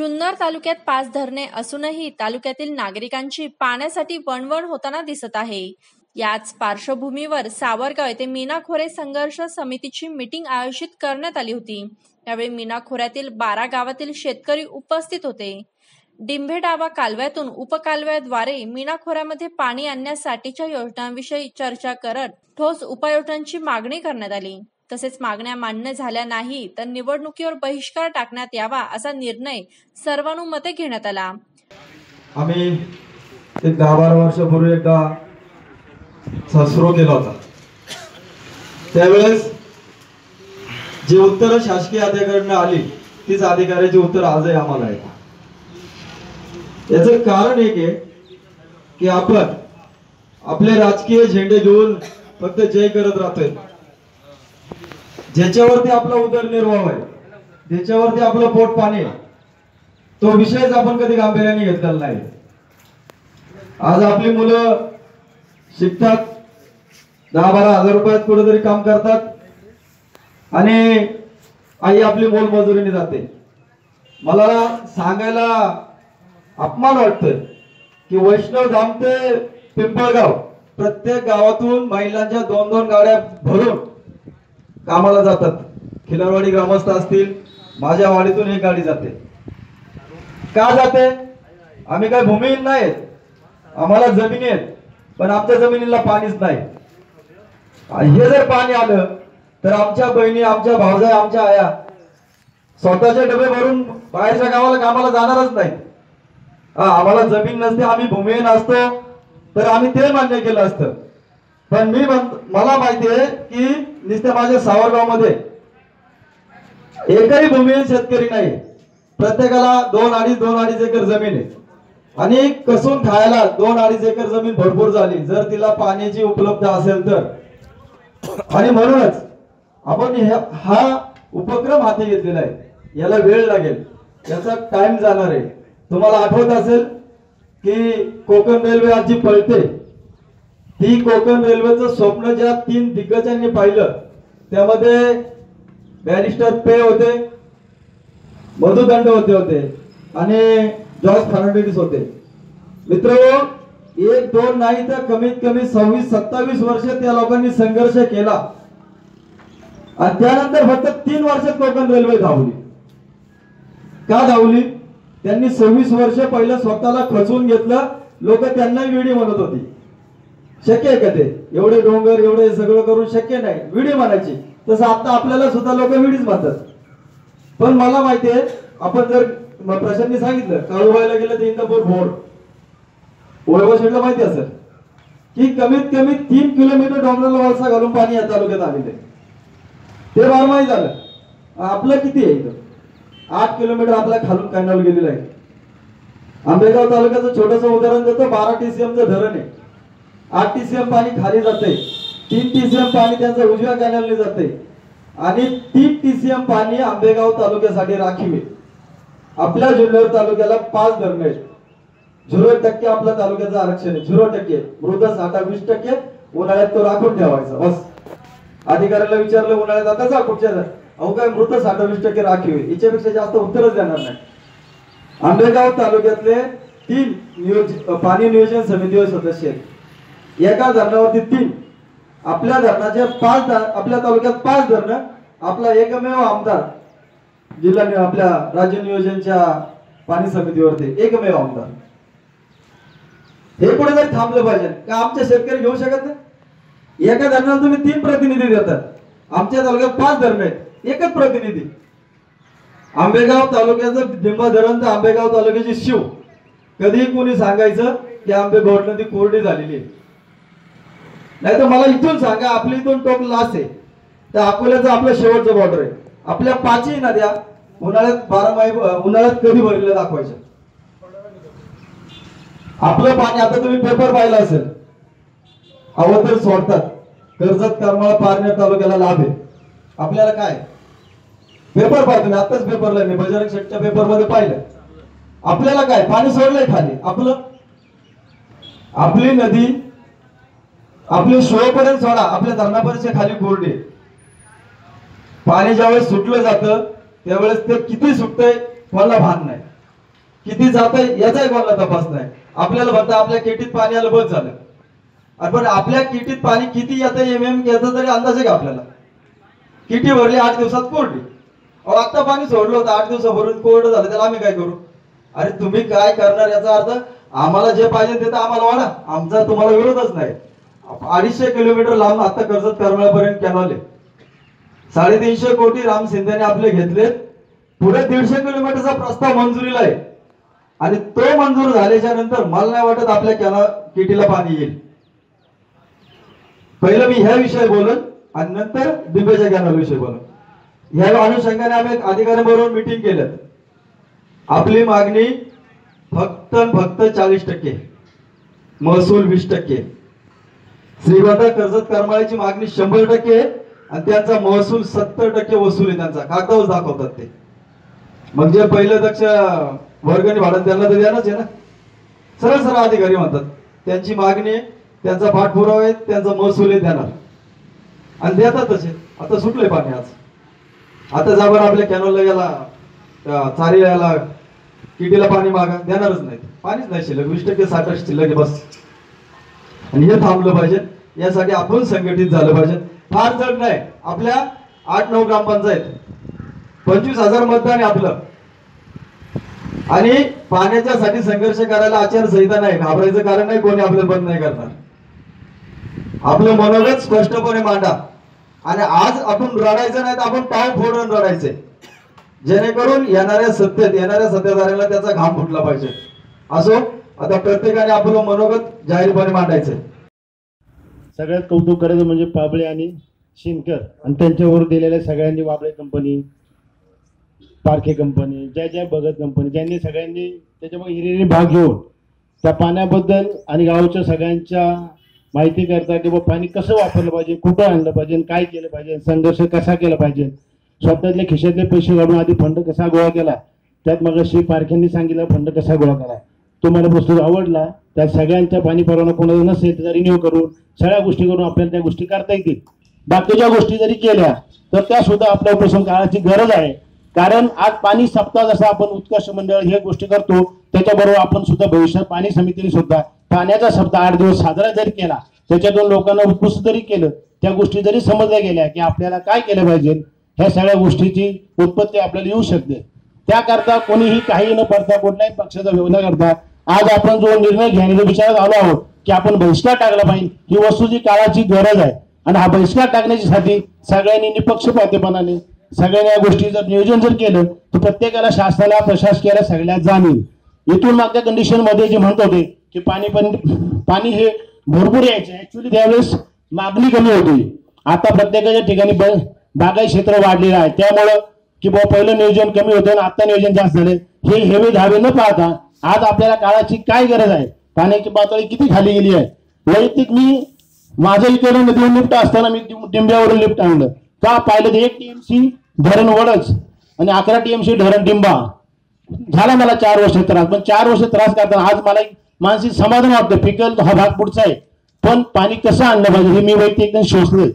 जुन्नर तालुक्यात पाच धरणे असूनही तालुक्यातील नागरिकांची पाण्यासाठी वणवण होताना दिसत आहे. याच पार्श्वभूमीवर सावरगाव येथे मीना खोरे संघर्ष समितीची मीटिंग आयोजित करण्यात आली होती. यावेळी मीना खोऱ्यातील बारा गावातील शेतकरी उपस्थित होते. डिंभेडाबा कालव्यातून उपकालव्याद्वारे मीना खोऱ्यामध्ये पाणी आणण्यासाठीच्या योजनांविषयी चर्चा करत ठोस उपाययोजनांची मागणी करण्यात आली. तसेच मागण्या मान्य झाल्या नाही तर निवडणुकीवर बहिष्कार टाकण्यात यावा असा निर्णय सर्वानुमते घेण्यात आला. आम्ही एक दहा बारा वर्षापूर्वी एकदा सुरू केला होता. त्यावेळेस जे उत्तर शासकीय अधिकाऱ्यांना आली तीच अधिकाऱ्याची उत्तर आजही आम्हाला आहे याच कारण एक आहे की आपण आपले राजकीय झेंडे घेऊन फक्त जय करत राहतोय. ज्याच्यावरती आपला उदरनिर्वाह आहे ज्याच्यावरती आपलं पोट पाणी तो विषयच आपण कधी गांभीर्याने घेतलेला नाही. आज आपली मुलं शिकतात दहा बारा हजार रुपयात कुठेतरी काम करतात आणि आई आपली मोलमजुरीने जाते. मला सांगायला अपमान वाटतोय की वैष्णव धाम ते पिंपळगाव. प्रत्येक गावातून महिलांच्या दोन दोन गाड्या भरून कामाला जातात. खिलारवाडी ग्रामस्थ असतील माझ्या वाडीतून एक गाडी जाते. का जाते? आम्ही काय भूमिहीन नाहीत. आम्हाला जमिनी आहेत पण आमच्या जमिनीला पाणीच नाही. आणि हे जर पाणी आलं तर आमच्या बहिणी आमच्या भावजा आमच्या आया स्वतःचे डबे भरून बाहेरच्या गावाला कामाला जाणारच नाही हा आम्हाला जमीन नसते आम्ही भूमिहीन असतो तर आम्ही ते मान्य केलं असतं. पण मी म्हण- मला माहिती आहे की नुसते माझ्या सावरगावमध्ये. एकही भूमिहीन शेतकरी नाही. प्रत्येकाला दोन अडीच दोन अडीच एकर जमीन आहे. आणि कसून खायला दोन अडीच एकर जमीन भरपूर झाली. जर तिला पाण्याची उपलब्ध असेल तर. आणि म्हणूनच आपण हा उपक्रम हाती घेतलेला आहे. याला वेळ लागेल. याचा टाइम जाणार आहे. तुम्हाला आठवत असेल की कोकण रेल्वे आज जी पळते. ती कोकण रेल्वेचं स्वप्न ज्या तीन दिग्गजांनी पाहिलं त्यामध्ये बॅरिस्टर पे होते मधुदंड होते होते आणि जॉर्ज फर्नांडिस होते. मित्र एक दोन नाही तर कमीत कमी सव्वीस सत्तावीस वर्ष त्या लोकांनी संघर्ष केला. आणि त्यानंतर फक्त तीन वर्ष कोकण रेल्वे धावली. का धावली? त्यांनी सव्वीस वर्ष पहिलं स्वतःला खचून घेतलं. लोक त्यांना विडी म्हणत होती. शक्य आहे का ते? एवढे डोंगर एवढे सगळं करून शक्य नाही. विडी म्हणायची तसं आता आपल्याला सुद्धा लोक विडीच म्हणतात पण मला माहिती आहे आपण जर प्रशांनी सांगितलं काळूबाईला गेलं तर इंदापूर भोर वैभव माहिती असेल. की कमीत कमी तीन किलोमीटर डोंगराला वळसा घालून पाणी या तालुक्यात आलेले ते बारमाही झालं. आपलं किती आहे इथं? आठ किलोमीटर आपल्या खालून कॅनल गेलेलं आहे. आंबेगाव तालुक्याचं छोटस उदाहरण देतो बारा टी सी एमचं धरण आहे. आठ टीसीएम पाणी खाली जाते तीन टीसीएम पाणी त्यांचं उजव्या कॅनलने जाते आणि तीन टीसीएम पाणी आंबेगाव तालुक्यासाठी राखीव आहे. आपल्या जुन्नर तालुक्याला पाच धरण आहेत. झिरो टक्के आपल्या तालुक्याचं आरक्षण आहे. झिरो टक्के मृद साठा वीस टक्के उन्हाळ्यात तो राखून ठेवायचा बस. अधिकाऱ्याला विचारलं उन्हाळ्यात आता जा कुठच्या अहो काय मृत साठा वीस टक्के राखीव आहे. याच्यापेक्षा जास्त उत्तरच देणार नाही. आंबेगाव तालुक्यातले तीन नियोज पाणी नियोजन समितीवर सदस्य आहेत. एका धरणावरती तीन. आपल्या धरणाचे पाच आपल्या तालुक्यात पाच धरणं आपला एकमेव आमदार जिल्हा आपल्या राज्य नियोजनच्या पाणी समितीवरती एकमेव आमदार. हे कुठे तरी थांबलं पाहिजे का आमचे शेतकरी घेऊ शकत नाही? एका धरणाला तुम्ही तीन प्रतिनिधी देतात. आमच्या तालुक्यात पाच धरण आहेत. एकच प्रतिनिधी. आंबेगाव तालुक्याचं डिंबा धरण तर आंबेगाव तालुक्याची शिव. कधीही कोणी सांगायचं की आंबेगाव नदी कोरडी झालेली आहे. नाही तर मला इथून सांगा आपल्या इथून टोक लास आहे. तर अकोल्याचं आपलं शेवटचं बॉर्डर आहे. आपल्या पाचही नद्या उन्हाळ्यात बारामाही उन्हाळ्यात कधी भरलेल्या दाखवायच्या? आपलं पाणी आता तुम्ही पेपर पाहिला असेल. हवं तर सोडतात. कर्जत करमाळा पारनेर तालुक्याला लाभ आहे. आपल्याला काय? पेपर पाहतो मी आताच पेपरला मी बजरंग शेटच्या पेपरमध्ये पाहिलं. आपल्याला काय? पाणी सोडलंय खाली. आपलं आपली नदी आपली शोपर्यंत सोडा. आपल्या धरणापर्यंत खाली कोरडे पाणी ज्यावेळेस सुटलं जातं त्यावेळेस ते किती सुटतंय मला भान नाही. किती जात याचाही कोणाला तपास नाही. आपल्याला भरता आपल्या केटीत पाणी आलं बस झालं. अरे पण आपल्या किटीत पाणी किती येतं एम एम याचा तरी अंदाज आहे का आपल्याला? किटी भरली आठ दिवसात कोरडी. अहो आत्ता पाणी सोडलं होतं आठ दिवसाभरून कोरडं झालं त्याला आम्ही काय करू? अरे तुम्ही काय करणार याचा अर्थ आम्हाला जे पाहिजे ते तर आम्हाला वाढा. आमचा तुम्हाला विरोधच नाही. अडीचशे किलोमीटर लांब आता कर्जत करमाळ्यापर्यंत कॅनॉल आहे. साडेतीनशे कोटी राम शिंदेने आपले घेतलेत पुढे दीडशे किलोमीटरचा प्रस्ताव मंजुरीला आहे. आणि तो मंजूर झाल्याच्यानंतर मला नाही वाटत आपल्या कॅनॉ किटीला पाणी येईल. पहिलं मी ह्या विषयी बोलत आणि नंतर बिंबेच्या कॅनॉल विषयी बोलत ह्या अनुषंगाने आम्ही अधिकाऱ्यांबरोबर मिटिंग केलं आपली मागणी फक्त फक्त चाळीस टक्के. महसूल वीस टक्के. श्रीगोंदा कर्जत करमाळ्याची मागणी शंभर टक्के आणि त्यांचा महसूल सत्तर टक्के वसूल आहे त्यांचा. कागदावर दाखवतात ते. म्हणजे मग जे पहिलं दक्ष वर्गणी भाडं त्यांना तर द्यानच आहे ना. सरळ सरळ अधिकारी म्हणतात त्यांची मागणी त्यांचा पाठपुरावा आहे त्यांचा महसूल आहे देणार. आणि देतातच आहे. आता सुटले पाणी आज. आता जाबर आपल्या कॅनोलला याला चारी याला किटीला पाणी मागा देणारच नाही पाणीच नाही शिल्लक. वीस टक्के साठ टक्के शिल्लक बस. आणि हे थांबलं पाहिजे. यासाठी आपण संघटित झालं पाहिजे. फार जड नाही. आपल्या आठ नऊ ग्रामपंचायत पंचवीस हजार मतदान आहे आपलं. आणि पाण्याच्यासाठी संघर्ष करायला आचारसंहिता नाही. घाबरायचं कारण नाही कोणी आपलं बंद नाही करणार. आपलं मनोगत स्पष्टपणे मांडा. आणि आज आपण रडायचं नाही तर आपण पाव फोडून रडायचे. जेणेकरून येणाऱ्या सत्तेत येणाऱ्या सत्ताधाऱ्याला त्याचा घाम फुटला पाहिजे. असो आता प्रत्येकाने आपलं मनोगत जाहीरपणे मांडायचं. सगळ्यात कौतुक करायचं म्हणजे पाबळे आणि शिनकर आणि त्यांच्यावर दिलेल्या सगळ्यांनी वाबळे कंपनी पारखे कंपनी ज्या ज्या भगत कंपनी ज्यांनी सगळ्यांनी त्याच्यामुळे हिरिरी भाग घेऊन त्या पाण्याबद्दल आणि गावच्या सगळ्यांच्या माहिती करता की बाबा पाणी कसं वापरलं पाहिजे कुठं आणलं पाहिजे काय केलं पाहिजे संघर्ष कसा केला पाहिजे. स्वतःतले खिशातले पैसे काढून आधी फंड कसा गोळा केला त्यात मग श्री पारख्यांनी सांगितलं फंड कसा गोळा करा तो मला पुस्तक आवडला त्या सगळ्यांच्या पाणी परवाना कोणाला नसेल त्याचा रिन्यू करून सगळ्या गोष्टी करून आपल्याला त्या गोष्टी करता येतील. बाकीच्या गोष्टी जरी केल्या तर त्या सुद्धा आपल्या उपसम काळाची गरज आहे. कारण आज पाणी सप्ताह जसा आपण उत्कर्ष मंडळ हे गोष्टी करतो त्याच्याबरोबर आपण सुद्धा भविष्यात पाणी समितीने सुद्धा पाण्याचा सप्ताह आठ दिवस साजरा जरी केला त्याच्यातून लोकांना उत्कृष्ट जरी केलं त्या गोष्टी जरी समजल्या गेल्या की आपल्याला काय केलं पाहिजे ह्या सगळ्या गोष्टीची उत्पत्ती आपल्याला येऊ शकते. त्याकरता कोणीही काही न पडता कुठल्याही पक्षाचा व्यवधान करता आज आपण जो निर्णय घेण्याच्या विचारात आलो आहोत की आपण बहिष्कार टाकला पाहिजे ही वस्तूची काळाची गरज आहे. आणि हा बहिष्कार टाकण्याच्यासाठी सगळ्यांनी निपक्षपातीपणाने सगळ्यांनी या गोष्टी जर नियोजन जर केलं तर प्रत्येकाला शासनाला प्रशासकीयाला सगळ्यात जाणील इथून मागच्या कंडिशनमध्ये जे म्हणत होते की पाणी पण पाणी हे भरपूर यायचे. ऍक्च्युली त्यावेळेस मागणी कमी होती. आता प्रत्येकाच्या ठिकाणी ब- बागाई क्षेत्र वाढलेलं आहे. त्यामुळं की बाबा पहिलं नियोजन कमी होतं आणि आता नियोजन जास्त झाले हे हेवे धावे न पाहता आज आपल्याला काळाची काय गरज आहे? पाण्याची पातळी किती खाली गेली आहे? वैयक्तिक मी माझं इकडे नदीवर लिफ्ट असताना मी डिंब्यावरून लिफ्ट आणलं. का पाहिलं तर एक टीएमसी धरण वडच आणि अकरा टीएमसी धरण डिंबा. झाला मला चार वर्ष त्रास. पण चार वर्ष त्रास करताना आज मला एक मानसिक समाधान वाटतं. पिकल हा भाग पुढचा आहे. पण पाणी कसं आणलं पाहिजे हे मी वैयक्तिक एकदम शोषलंय.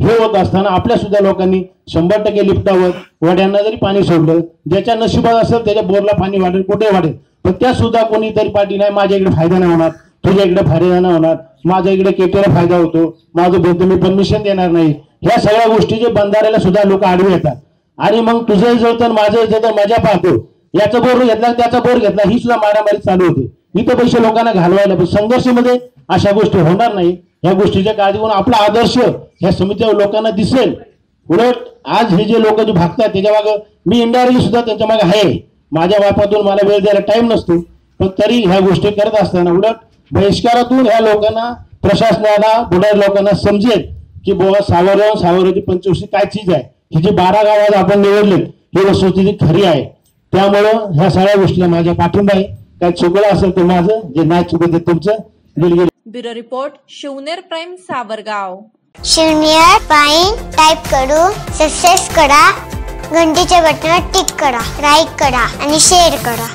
हे होत असताना आपल्या सुद्धा लोकांनी शंभर टक्के लिफ्टावर वड्यांना जरी पाणी सोडलं ज्याच्या नशिबात असेल त्याच्या बोरला पाणी वाढेल कुठे वाढेल? पण त्या सुद्धा कोणीतरी पाठी नाही माझ्या इकडे फायदा नाही होणार तुझ्या इकडे फायदा नाही होणार माझ्या इकडे केटीला फायदा होतो माझं बोलतो मी परमिशन देणार नाही. ह्या सगळ्या गोष्टीचे बंधाऱ्याला सुद्धा लोक आडवे येतात. आणि मग तुझं जळतं माझं जळतं मजा पाहतो. याचा बोर घेतला त्याचा बोर घेतला ही सुद्धा मारामारी चालू होती. इथं पैसे लोकांना घालवायला पण संघर्षामध्ये अशा गोष्टी होणार नाही. या गोष्टीच्या काळजी घेऊन आपला आदर्श ह्या समितीवर लोकांना दिसेल. उलट आज हे जे लोक जे भागतात त्याच्या मागं मी इंडायरेक्टली सुद्धा त्यांच्या मागे आहे. माझ्या बापातून मला वेळ द्यायला टाइम नसतो पण तरी ह्या गोष्टी करत असताना उलट बहिष्कारातून ह्या लोकांना प्रशासनाला बुडार लोकांना समजेल की बाबा सावरगाव सावरची पंचवर्षी काय चीज आहे? ही जी बारा गावात आपण निवडले ही वस्तुस्थिती खरी आहे. त्यामुळं ह्या सगळ्या गोष्टीला माझ्या पाठिंबा आहे. काय चुकलं असेल तर माझं जे नाही चुकलं ते तुमचं. Bureau report Shivner prime Savargaon. शून्य पाईन टाईप करून सक्सेस करा. घंटीच्या बटनावर टिक करा लाईक करा आणि शेअर करा.